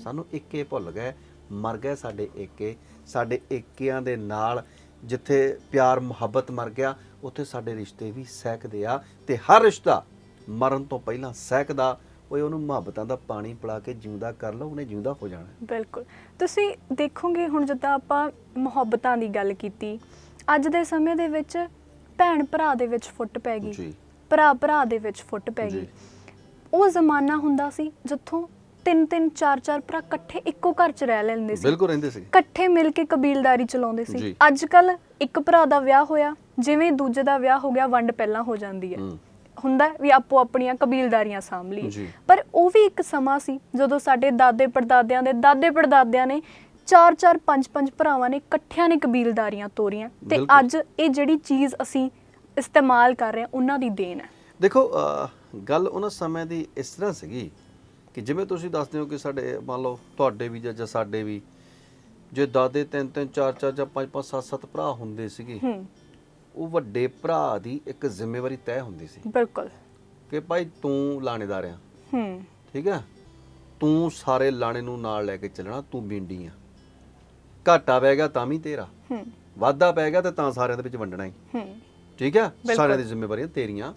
ਸਾਨੂੰ ਏਕੇ ਭੁੱਲ ਗਏ। ਮਰ ਗਏ ਸਾਡੇ ਏਕੇ। ਸਾਡੇ ਏਕਿਆਂ ਦੇ ਨਾਲ ਜਿੱਥੇ ਪਿਆਰ ਮੁਹੱਬਤ ਮਰ ਗਿਆ ਉੱਥੇ ਸਾਡੇ ਰਿਸ਼ਤੇ ਵੀ ਸਹਿਕਦੇ ਆ ਤੇ ਹਰ ਰਿਸ਼ਤਾ ਮਰਨ ਤੋਂ ਪਹਿਲਾਂ ਸਹਿਕਦਾ। ਓਏ ਉਹਨੂੰ ਮੁਹੱਬਤਾਂ ਦਾ ਪਾਣੀ ਪਿਲਾ ਕੇ ਜਿਉਂਦਾ ਕਰ ਲਓ ਉਹਨੇ ਜਿਉਂਦਾ ਹੋ ਜਾਣਾ। ਬਿਲਕੁਲ। ਤੁਸੀਂ ਦੇਖੋਗੇ ਹੁਣ ਜਿੱਦਾਂ ਆਪਾਂ ਮੁਹੱਬਤਾਂ ਦੀ ਗੱਲ ਕੀਤੀ ਅੱਜ ਦੇ ਸਮੇਂ ਦੇ ਵਿੱਚ ਭੈਣ ਭਰਾ ਦੇ ਵਿੱਚ ਫੁੱਟ ਪੈ ਗਈ। ਜੀ। ਭਰਾ ਭਰਾ ਦੇ ਵਿੱਚ ਫੁੱਟ ਪੈ ਗਈ। ਉਹ ਜ਼ਮਾਨਾ ਹੁੰਦਾ ਸੀ ਜਿੱਥੋਂ ਤਿੰਨ ਤਿੰਨ ਚਾਰ ਚਾਰ ਭਰਾ ਇਕੱਠੇ ਇੱਕੋ ਘਰ 'ਚ ਰਹਿ ਲੈਂਦੇ ਸੀ ਬਿਲਕੁਲ ਰਹਿੰਦੇ ਸੀ ਇਕੱਠੇ ਮਿਲ ਕੇ ਕਬੀਲਦਾਰੀ ਚਲਾਉਂਦੇ ਸੀ। ਅੱਜ ਕੱਲ ਇੱਕ ਭਰਾ ਦਾ ਵਿਆਹ ਹੋਇਆ ਜਿਵੇਂ ਦੂਜੇ ਦਾ ਵਿਆਹ ਹੋ ਗਿਆ ਵੰਡ ਪਹਿਲਾਂ ਹੋ ਜਾਂਦੀ ਹੈ। ਹੁੰਦਾ ਵੀ ਆਪੋ ਆਪਣੀਆਂ ਕਬੀਲਦਾਰੀਆਂ ਸਾਂਭ ਲਈਏ ਜੀ। ਪਰ ਉਹ ਵੀ ਇੱਕ ਸਮਾਂ ਸੀ ਜਦੋਂ ਸਾਡੇ ਦਾਦੇ ਪੜਦਾਦਿਆਂ ਦੇ ਦਾਦੇ ਪੜਦਾਦਿਆਂ ਨੇ ਚਾਰ ਚਾਰ ਪੰਜ ਪੰਜ ਭਰਾਵਾਂ ਨੇ ਇਕੱਠਿਆਂ ਨੇ ਕਬੀਲਦਾਰੀਆਂ ਤੋਰੀਆਂ ਤੇ। ਅੱਜ ਇਹ ਜਿਹੜੀ ਚੀਜ਼ ਅਸੀਂ ਇਸਤੇਮਾਲ ਕਰ ਰਹੇ ਉਹਨਾਂ ਦੀ ਦੇਣ ਹੈ। ਦੇਖੋ ਗੱਲ ਉਹਨਾਂ ਸਮੇਂ ਦੀ ਇਸ ਤਰ੍ਹਾਂ ਸੀਗੀ ਕਿ ਜਿਵੇਂ ਤੁਸੀਂ ਦੱਸਦੇ ਹੋ ਕਿ ਸਾਡੇ ਮੰਨ ਲਓ ਤੁਹਾਡੇ ਵੀ ਜਾਂ ਸਾਡੇ ਵੀ ਜੇ ਦਾਦੇ ਤਿੰਨ ਤਿੰਨ ਚਾਰ ਚਾਰ ਜਾਂ ਪੰਜ ਪੰਜ ਸੱਤ ਸੱਤ ਭਰਾ ਹੁੰਦੇ ਸੀਗੇ ਹੂੰ। ਉਹ ਵੱਡੇ ਭਰਾ ਦੀ ਇੱਕ ਜ਼ਿੰਮੇਵਾਰੀ ਤੈਅ ਹੁੰਦੀ ਸੀ ਬਿਲਕੁਲ। ਕਿ ਭਾਈ ਤੂੰ ਲਾਣੇਦਾਰ ਆ। ਹੂੰ। ਠੀਕ ਹੈ? ਤੂੰ ਸਾਰੇ ਲਾਣੇ ਨੂੰ ਨਾਲ ਲੈ ਕੇ ਚੱਲਣਾ ਤੂੰ ਬਿੰਡੀ ਆ। ਘਾਟਾ ਪੈ ਗਿਆ ਤਾਂ ਵੀ ਤੇਰਾ। ਹੂੰ। ਵਾਧਾ ਪੈ ਗਿਆ ਤੇ ਤਾਂ ਸਾਰਿਆਂ ਦੇ ਵਿੱਚ ਵੰਡਣਾ ਹੀ। ਹੂੰ। ਠੀਕ ਹੈ? ਬਿਲਕੁਲ। ਸਾਰਿਆਂ ਦੀ ਜ਼ਿੰਮੇਵਾਰੀਆਂ ਤੇਰੀਆਂ।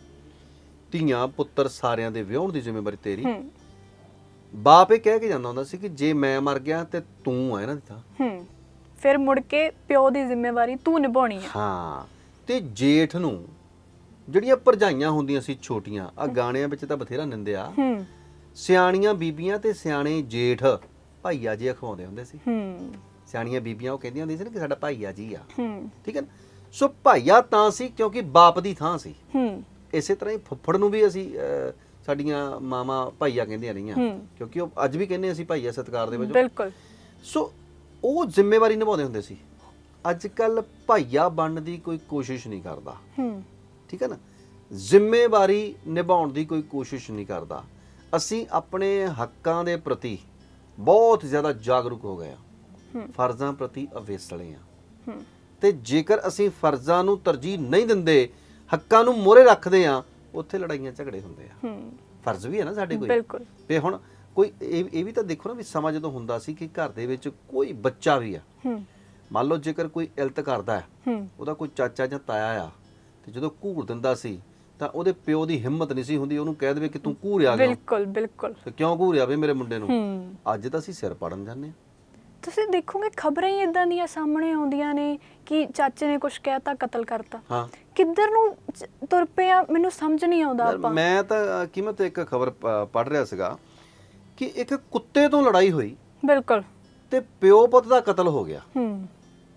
ਧੀਆਂ ਪੁੱਤਰ ਸਾਰਿਆਂ ਦੇ ਵਿਆਹਣ ਦੀ ਜ਼ਿੰਮੇਵਾਰੀ ਤੇਰੀ। ਹੂੰ। ਬਾਪ ਇਹ ਕਹਿ ਕੇ ਜਾਂਦਾ ਹੁੰਦਾ ਸੀ ਕਿ ਜੇ ਮੈਂ ਮਰ ਗਿਆ ਤੇ ਤੂੰ ਆ ਇਹਨਾਂ ਦੀ ਥਾਂ। ਹੂੰ। ਫਿਰ ਮੁੜ ਕੇ ਪਿਓ ਦੀ ਜ਼ਿੰਮੇਵਾਰੀ ਤੂੰ ਨਿਭਾਉਣੀ ਹੈ ਹਾਂ। ਤੇ ਜੇਠ ਨੂੰ ਜਿਹੜੀਆਂ ਭਰਜਾਈਆਂ ਹੁੰਦੀਆਂ ਸੀ ਛੋਟੀਆਂ ਆ ਗਾਣਿਆਂ ਵਿੱਚ ਤਾਂ ਬਥੇਰਾ ਨਿੰਦਿਆ। ਹੂੰ। ਸਿਆਣੀਆਂ ਬੀਬੀਆਂ ਤੇ ਸਿਆਣੇ ਜੇਠ ਭਾਈਆ ਜੀ ਅਖਵਾਉਂਦੇ ਹੁੰਦੇ ਸੀ। ਹੂੰ। ਸਿਆਣੀਆਂ ਬੀਬੀਆਂ ਉਹ ਕਹਿੰਦੀਆਂ ਹੁੰਦੀਆਂ ਸੀ ਨਾ ਕਿ ਸਾਡਾ ਭਾਈਆ ਜੀ ਆ। ਹੂੰ। ਠੀਕ ਹੈ ਨਾ? ਸੋ ਭਾਈਆ ਤਾਂ ਸੀ ਕਿਉਂਕਿ ਬਾਪ ਦੀ ਥਾਂ ਸੀ। ਹੂੰ। ਇਸੇ ਤਰ੍ਹਾਂ ਹੀ ਫੁੱਫੜ ਨੂੰ ਵੀ ਅਸੀਂ ਅਹ, ਸਾਡੀਆਂ ਮਾਮਾ ਭਾਈਆ ਕਹਿੰਦੀਆਂ ਰਹੀਆਂ। ਹੂੰ। ਕਿਉਂਕਿ ਉਹ ਅੱਜ ਵੀ ਕਹਿੰਦੇ ਅਸੀਂ ਭਾਈਆ ਸਤਿਕਾਰ ਦੇ ਵਿੱਚ ਬਿਲਕੁਲ। ਸੋ ਉਹ ਜ਼ਿੰਮੇਵਾਰੀ ਨਿਭਾਉਂਦੇ ਹੁੰਦੇ ਸੀ। ਅੱਜ ਕੱਲ ਭਾਈਆ ਬਣਨ ਦੀ ਕੋਈ ਕੋਸ਼ਿਸ਼ ਨਹੀਂ ਕਰਦਾ। ਹੂੰ। ਠੀਕ ਹੈ ਨਾ? ਜ਼ਿੰਮੇਵਾਰੀ ਨਿਭਾਉਣ ਦੀ ਕੋਈ ਕੋਸ਼ਿਸ਼ ਨਹੀਂ ਕਰਦਾ। ਅਸੀਂ ਆਪਣੇ ਹੱਕਾਂ ਦੇ ਪ੍ਰਤੀ ਬਹੁਤ ਜ਼ਿਆਦਾ ਜਾਗਰੂਕ ਹੋ ਗਏ ਹੂੰ। ਫਰਜ਼ਾਂ ਪ੍ਰਤੀ ਅਵੇਸਲੇ ਹੂੰ। ਤੇ ਜੇਕਰ ਅਸੀਂ ਫਰਜ਼ਾਂ ਨੂੰ ਤਰਜੀਹ ਨਹੀਂ ਦਿੰਦੇ ਹੱਕਾਂ ਨੂੰ ਮੋਰੇ ਰੱਖਦੇ ਆ ਉੱਥੇ ਲੜਾਈਆਂ ਝਗੜੇ ਹੁੰਦੇ ਆ। ਹੂੰ। ਫਰਜ਼ ਵੀ ਹੈ ਨਾ ਸਾਡੇ ਕੋਈ। ਬਿਲਕੁਲ। ਤੇ ਹੁਣ ਕੋਈ ਇਹ ਇਹ ਵੀ ਤਾਂ ਦੇਖੋ ਨਾ ਵੀ ਸਮਾਂ ਜਦੋਂ ਹੁੰਦਾ ਸੀ ਕਿ ਘਰ ਦੇ ਵਿੱਚ ਕੋਈ ਬੱਚਾ ਵੀ ਆ ਹੂੰ। ਮੰਨ ਲਓ ਜੇਕਰ ਕੋਈ ਇਲਤ ਕਰਦਾ ਹੈ ਉਹਦਾ ਕੋਈ ਚਾਚਾ ਜਾਂ ਤਾਇਆ ਆ ਤੇ ਜਦੋਂ ਘੂਰ ਦਿੰਦਾ ਸੀ ਤਾਂ ਉਹਦੇ ਪਿਓ ਦੀ ਹਿੰਮਤ ਨਹੀਂ ਸੀ ਹੁੰਦੀ ਉਹਨੂੰ ਕਹਿ ਦੇਵੇ ਕਿ ਤੂੰ ਘੂਰਿਆ ਗਿਆ ਬਿਲਕੁਲ ਬਿਲਕੁਲ। ਤੇ ਕਿਉਂ ਘੂਰਿਆ ਵੇ ਮੇਰੇ ਮੁੰਡੇ ਨੂੰ? ਅੱਜ ਤਾਂ ਅਸੀਂ ਸਿਰ ਪੜਨ ਜਾਂਦੇ ਹਾਂ। ਤੁਸੀਂ ਦੇਖੋਗੇ ਖਬਰਾਂ ਹੀ ਇਦਾਂ ਦੀਆਂ ਸਾਹਮਣੇ ਆਉਂਦੀਆਂ ਨੇ ਕਿ ਚਾਚੇ ਨੇ ਕੁਝ ਕਹਿਤਾ ਕਤਲ ਕਰਤਾ। ਹਾਂ। ਕਿੱਧਰ ਨੂੰ ਚ- ਤੁਰ ਪਏ ਆ ਮੈਨੂੰ ਸਮਝ ਨਹੀਂ ਆਉਂਦਾ ਯਾਰ, ਆਪਾਂ। ਮੈਂ ਤਾਂ ਕੀਮਤ ਇੱਕ ਖਬਰ ਪੜ ਰਿਹਾ ਸੀਗਾ ਕਿ ਇੱਕ ਕੁੱਤੇ ਤੋਂ ਲੜਾਈ ਹੋਈ। ਬਿਲਕੁਲ। ਤੇ ਪਿਓ ਪੁੱਤ ਦਾ ਕਤਲ ਹੋ ਗਿਆ। ਹੂੰ।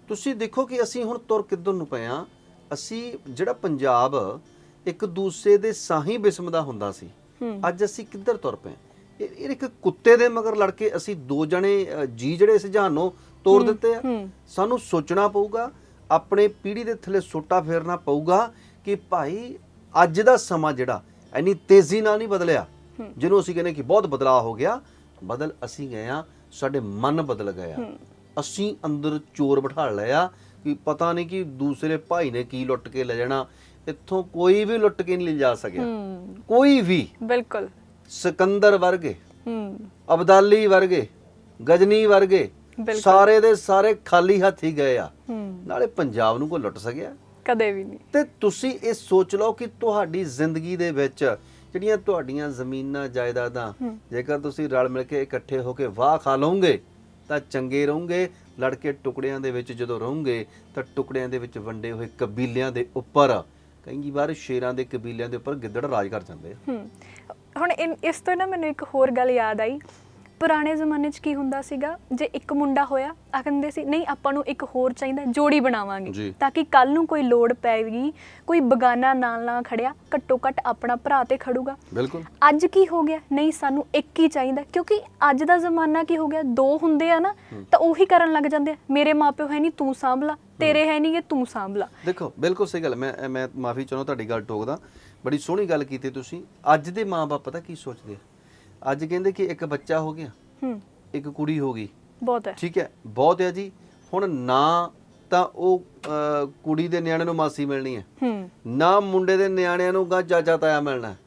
ਤੁਸੀਂ ਦੇਖੋ ਕਿ ਅਸੀਂ ਹੁਣ ਤੁਰ ਕਿੱਧਰ ਨੂੰ ਪਏ ਆ। ਅਸੀਂ ਜਿਹੜਾ ਪੰਜਾਬ ਇੱਕ ਦੂਸਰੇ ਦੇ ਸਾਹੀ ਬਿਸਮ ਦਾ ਹੁੰਦਾ ਸੀ। ਹੂੰ। ਅੱਜ ਅਸੀਂ ਕਿੱਧਰ ਤੁਰ ਪਏ ਇਹ ਇਹ ਇੱਕ ਕੁੱਤੇ ਦੇ ਮਗਰ ਲੜ ਕੇ ਅਸੀਂ ਦੋ ਜਣੇ ਅ, ਜੀ ਜਿਹੜੇ ਜਹਾਨੋਂ ਤੋੜ ਦਿੱਤੇ ਆ। ਸਾਨੂੰ ਸੋਚਣਾ ਪਊਗਾ ਆਪਣੇ ਪੀੜ੍ਹੀ ਦੇ ਥੱਲੇ ਸੋਟਾ ਫੇਰਨਾ ਪਊਗਾ ਕਿ ਭਾਈ ਅੱਜ ਦਾ ਸਮਾਂ ਜਿਹੜਾ ਇੰਨੀ ਤੇਜ਼ੀ ਨਾਲ ਨਹੀਂ ਬਦਲਿਆ ਜਿਹਨੂੰ ਅਸੀਂ ਕਹਿੰਦੇ ਕਿ ਬਹੁਤ ਬਦਲਾਅ ਹੋ ਗਿਆ। ਬਦਲ ਅਸੀਂ ਗਏ ਆ ਸਾਡੇ ਮਨ ਬਦਲ ਗਏ ਆ। ਅਸੀਂ ਅੰਦਰ ਚੋਰ ਬਿਠਾ ਲਿਆ ਕਿ ਪਤਾ ਨਹੀਂ ਕਿ ਦੂਸਰੇ ਭਾਈ ਨੇ ਕੀ ਲੁੱਟ ਕੇ ਲੈ ਜਾਣਾ ਇੱਥੋਂ ਕੋਈ ਵੀ ਲੁੱਟ ਕੇ ਨਹੀਂ ਲਿਜਾ ਸਕਿਆ। ਹੂੰ। ਕੋਈ ਵੀ। ਬਿਲਕੁਲ। ਸਿਕੰਦਰ ਵਰਗੇ ਹੂੰ। ਅਬਦਾਲੀ ਵਰਗੇ ਗਜਨੀ ਵਰਗੇ। ਸਾਰੇ ਦੇ ਸਾਰੇ ਖਾਲੀ ਹੱਥ ਹੀ ਗਏ ਆ। ਨਾਲੇ ਪੰਜਾਬ ਨੂੰ ਕੋਈ ਲੁੱਟ ਸਕਿਆ? ਕਦੇ ਵੀ ਨਹੀਂ। ਤੇ ਤੁਸੀਂ ਇਹ ਸੋਚ ਲਓ ਕਿ ਤੁਹਾਡੀ ਜ਼ਿੰਦਗੀ ਦੇ ਵਿੱਚ ਜਿਹੜੀਆਂ ਤੁਹਾਡੀਆਂ ਜ਼ਮੀਨਾਂ ਜਾਇਦਾਦਾਂ ਜੇਕਰ ਤੁਸੀਂ ਰਲ ਮਿਲ ਕੇ ਇਕੱਠੇ ਹੋ ਕੇ ਵਾਹ ਖਾ ਲਓਗੇ ਤਾਂ ਚੰਗੇ ਰਹੋਗੇ। ਲੜ ਕੇ ਟੁਕੜਿਆਂ ਦੇ ਵਿੱਚ ਜਦੋਂ ਰਹੋਗੇ ਤਾਂ ਟੁਕੜਿਆਂ ਦੇ ਵਿੱਚ ਵੰਡੇ ਹੋਏ ਕਬੀਲਿਆਂ ਦੇ ਉੱਪਰ ਕਈ ਵਾਰ ਸ਼ੇਰਾਂ ਦੇ ਕਬੀਲਿਆਂ ਦੇ ਉੱਪਰ ਗਿੱਦੜ ਰਾਜ ਕਰ ਜਾਂਦੇ ਹੂੰ। ਹੁਣ ਇਨ- ਇਸ ਤੋਂ ਨਾ ਮੈਨੂੰ ਇੱਕ ਹੋਰ ਗੱਲ ਯਾਦ ਆਈ। ਪੁਰਾਣੇ ਜ਼ਮਾਨੇ 'ਚ ਕੀ ਹੁੰਦਾ ਸੀਗਾ? ਜੇ ਇੱਕ ਮੁੰਡਾ ਹੋਇਆ ਆ ਕਹਿੰਦੇ ਸੀ ਨਹੀਂ ਆਪਾਂ ਨੂੰ ਇੱਕ ਹੋਰ ਚਾਹੀਦਾ ਜੋੜੀ। ਬਣਾਵਾਂਗੇ ਤਾਂ ਕਿ ਕੱਲ ਨੂੰ ਕੋਈ ਲੋੜ ਪੈਗੀ ਕੋਈ ਬਗਾਨਾ ਨਾਲ ਨਾ ਖੜਿਆ ਘੱਟੋ ਘੱਟ ਆਪਣਾ ਭਰਾ ਤੇ ਖੜੂਗਾ। ਬਿਲਕੁਲ। ਅੱਜ ਕੀ ਹੋ ਗਿਆ? ਨਹੀਂ ਸਾਨੂੰ ਇੱਕ ਹੀ ਚਾਹੀਦਾ ਕਿਉਂਕਿ ਅੱਜ ਦਾ ਜ਼ਮਾਨਾ ਕੀ ਹੋ ਗਿਆ? ਦੋ ਹੁੰਦੇ ਆ ਨਾ ਤਾਂ ਉਹੀ ਕਰਨ ਲੱਗ ਜਾਂਦੇ ਆ। ਮੇਰੇ ਮਾਪਿਓ ਹੈ ਨਹੀਂ ਤੂੰ ਸਾਂਭ ਲਾ। ਤੇਰੇ ਹੈ ਨਹੀਂ ਕਿ ਤੂੰ ਸਾਂਭ ਲਾ। ਦੇਖੋ ਬਿਲਕੁਲ ਸਹੀ ਗੱਲ ਮੈਂ ਮੈਂ ਮਾਫੀ ਚਾਹੁੰਦਾ ਤੁਹਾਡੀ ਗੱਲ ਟੋਕਦਾ। ਬੜੀ ਸੋਹਣੀ ਗੱਲ ਕੀਤੀ ਤੁਸੀਂ। ਅੱਜ ਦੇ ਮਾਪੇ ਪਤਾ ਕੀ ਸੋਚਦੇ ਆ? ਅੱਜ ਕਹਿੰਦੇ ਕਿ ਇੱਕ ਬੱਚਾ ਹੋ ਗਿਆ। ਹੂੰ। ਇੱਕ ਕੁੜੀ ਹੋ ਗਈ। ਬਹੁਤ ਹੈ। ਠੀਕ ਹੈ ਬਹੁਤ ਹੈ ਜੀ। ਹੁਣ ਨਾ ਤਾਂ ਉਹ ਅਹ, ਕੁੜੀ ਦੇ ਨਿਆਣੇ ਨੂੰ ਮਾਸੀ ਮਿਲਣੀ ਹੈ। ਹੂੰ। ਨਾ ਮੁੰਡੇ ਦੇ ਨਿਆਣਿਆਂ ਨੂੰ ਗਾ ਚਾਚਾ ਤਾਇਆ ਮਿਲਣਾ ਹੈ।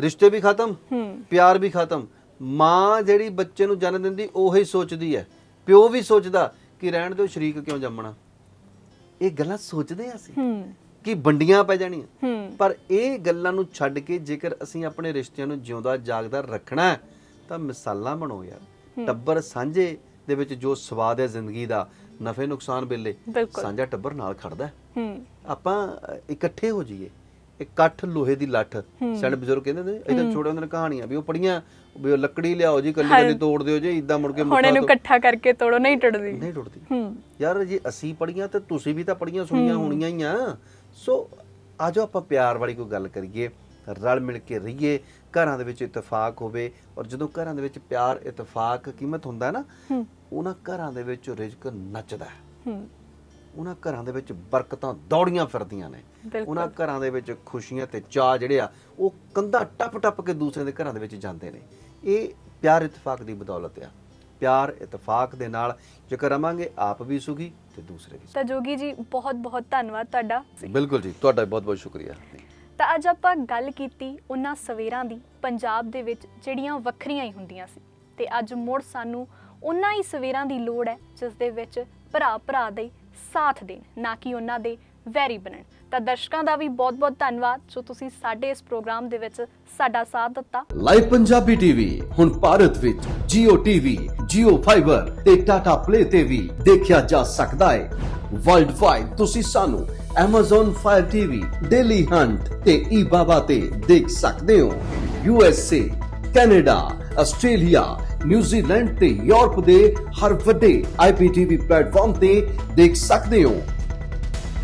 ਰਿਸ਼ਤੇ ਵੀ ਖਤਮ ਹੂੰ। ਪਿਆਰ ਵੀ ਖਤਮ। ਮਾਂ ਜਿਹੜੀ ਬੱਚੇ ਨੂੰ ਜਨਮ ਦਿੰਦੀ ਉਹੀ ਸੋਚਦੀ ਹੈ। ਪਿਓ ਵੀ ਸੋਚਦਾ ਕਿ ਰਹਿਣ ਦਿਓ ਸ਼ਰੀਕ ਕਿਉਂ ਜੰਮਣਾ? ਇਹ ਗੱਲਾਂ ਸੋਚਦੇ ਆ ਅਸੀਂ। ਹੂੰ। ਕਿ ਵੰਡੀਆਂ ਪੈ ਜਾਣੀਆਂ। ਪਰ ਇਹ ਗੱਲਾਂ ਨੂੰ ਛੱਡ ਕੇ ਜੇਕਰ ਅਸੀਂ ਆਪਣੇ ਰਿਸ਼ਤਿਆਂ ਨੂੰ ਜਿਉਂਦਾ ਜਾਗਦਾ ਰੱਖਣਾ ਹੈ, ਤਾਂ ਮਿਸਾਲਾਂ ਬਣੋ ਯਾਰ। ਟੱਬਰ ਸਾਂਝੇ ਦੇ ਵਿੱਚ ਜੋ ਸਵਾਦ ਹੈ ਜ਼ਿੰਦਗੀ ਦਾ ਨਫੇ ਨੁਕਸਾਨ ਵੇਲੇ। ਸਾਂਝਾ ਟੱਬਰ ਨਾਲ ਖੜਦਾ ਆਪਾਂ ਇਕੱਠੇ ਹੋ ਜਾਈਏ। ਇਕੱਠ ਲੋਹੇ ਦੀ ਲੱਠ। ਸਾਡੇ ਬਜ਼ੁਰਗ ਕਹਿੰਦੇ ਨੇ ਇਦਾਂ ਛੋੜੇ ਹੁੰਦੇ ਨੇ ਕਹਾਣੀਆਂ ਵੀ ਉਹ ਪੜੀਆਂ ਵੀ ਉਹ ਲੱਕੜੀ ਲਿਆਓ ਜੀ ਕੱਲੀ ਕੱਲੀ ਤੋੜ ਦਿਓ ਜੀ ਇਦਾਂ ਮੁੜ ਕੇ ਹੁਣ ਇਹਨੂੰ ਇਕੱਠਾ ਕਰਕੇ ਤੋੜੋ ਨਹੀਂ ਟੁੱਟਦੀ। ਨਹੀਂ ਟੁੱਟਦੀ। ਯਾਰ ਜੇ ਅਸੀਂ ਪੜੀਆਂ ਤੇ ਤੁਸੀਂ ਵੀ ਤਾਂ ਪੜੀਆਂ ਸੁਣੀਆਂ ਹੋਣੀਆਂ ਹੀ ਆ। ਸੋ ਆਜੋ ਆਪਾਂ ਪਿਆਰ ਵਾਲੀ ਕੋਈ ਗੱਲ ਕਰੀਏ ਰਲ ਮਿਲ ਕੇ ਰਹੀਏ ਘਰਾਂ ਦੇ ਵਿੱਚ ਇਤਫਾਕ ਹੋਵੇ ਔਰ ਜਦੋਂ ਘਰਾਂ ਦੇ ਵਿੱਚ ਪਿਆਰ ਇਤਫਾਕ ਕੀਮਤ ਹੁੰਦਾ ਨਾ ਉਹਨਾਂ ਘਰਾਂ ਦੇ ਵਿੱਚ ਰਿਜ਼ਕ ਨੱਚਦਾ ਹੈ। ਉਹਨਾਂ ਘਰਾਂ ਦੇ ਵਿੱਚ ਬਰਕਤਾਂ ਦੌੜੀਆਂ ਫਿਰਦੀਆਂ ਨੇ। ਉਹਨਾਂ ਘਰਾਂ ਦੇ ਵਿੱਚ ਖੁਸ਼ੀਆਂ ਤੇ ਚਾਹ ਜਿਹੜੇ ਆ ਉਹ ਕੰਧਾ ਟੱਪ ਟੱਪ ਕੇ ਦੂਸਰੇ ਦੇ ਘਰਾਂ ਦੇ ਵਿੱਚ ਜਾਂਦੇ ਨੇ। ਇਹ ਪਿਆਰ ਇਤਫਾਕ ਦੀ ਬਦੌਲਤ ਆ। ਪਿਆਰ ਇਤਫਾਕ ਦੇ ਨਾਲ ਜੇਕਰ ਰਵਾਂਗੇ ਆਪ ਵੀ ਸੁਖੀ ਤੇ ਦੂਸਰੇ ਵੀ ਤਾਂ ਜੋਗੀ ਜੀ ਬਹੁਤ ਬਹੁਤ ਧੰਨਵਾਦ ਤੁਹਾਡਾ। ਬਿਲਕੁਲ ਜੀ ਤੁਹਾਡਾ ਬਹੁਤ ਬਹੁਤ ਸ਼ੁਕਰੀਆ। ਤਾਂ ਅੱਜ ਆਪਾਂ ਗੱਲ ਕੀਤੀ ਉਹਨਾਂ ਸਵੇਰਾਂ ਦੀ ਪੰਜਾਬ ਦੇ ਵਿੱਚ ਜਿਹੜੀਆਂ ਵੱਖਰੀਆਂ ਹੀ ਹੁੰਦੀਆਂ ਸੀ। ਤੇ ਅੱਜ ਮੁੜ ਸਾਨੂੰ ਉਹਨਾਂ ਹੀ ਸਵੇਰਾਂ ਦੀ ਲੋੜ ਹੈ ਜਿਸ ਦੇ ਵਿੱਚ ਭਰਾ ਭਰਾ ਦੇ ਸਾਥ ਦੇਣ ਨਾ ਕਿ ਉਹਨਾਂ ਦੇ ਵੈਰੀ ਬਣਨ। ਤਾਂ ਦਰਸ਼ਕਾਂ ਦਾ ਵੀ ਬਹੁਤ-ਬਹੁਤ ਧੰਨਵਾਦ। ਜੋ ਤੁਸੀਂ ਸਾਡੇ ਇਸ ਪ੍ਰੋਗਰਾਮ ਦੇ ਵਿੱਚ ਸਾਡਾ ਸਾਥ ਦਿੱਤਾ। ਲਾਈਵ ਪੰਜਾਬੀ ਟੀਵੀ ਹੁਣ ਭਾਰਤ ਵਿੱਚ Jio TV, Jio Fiber ਤੇ Tata Play ਤੇ ਵੀ ਦੇਖਿਆ ਜਾ ਸਕਦਾ ਹੈ। ਵਰਲਡ ਵਾਈਡ ਤੁਸੀਂ ਸਾਨੂੰ Amazon Fire TV, Daily Hunt ਤੇ eBaba ਤੇ ਦੇਖ ਸਕਦੇ ਹੋ। USA, Canada, Australia, New Zealand ਤੇ ਯੂਰਪ ਦੇ ਹਰ ਵੱਡੇ IPTV ਪਲੇਟਫਾਰਮ ਤੇ ਦੇਖ ਸਕਦੇ ਹੋ।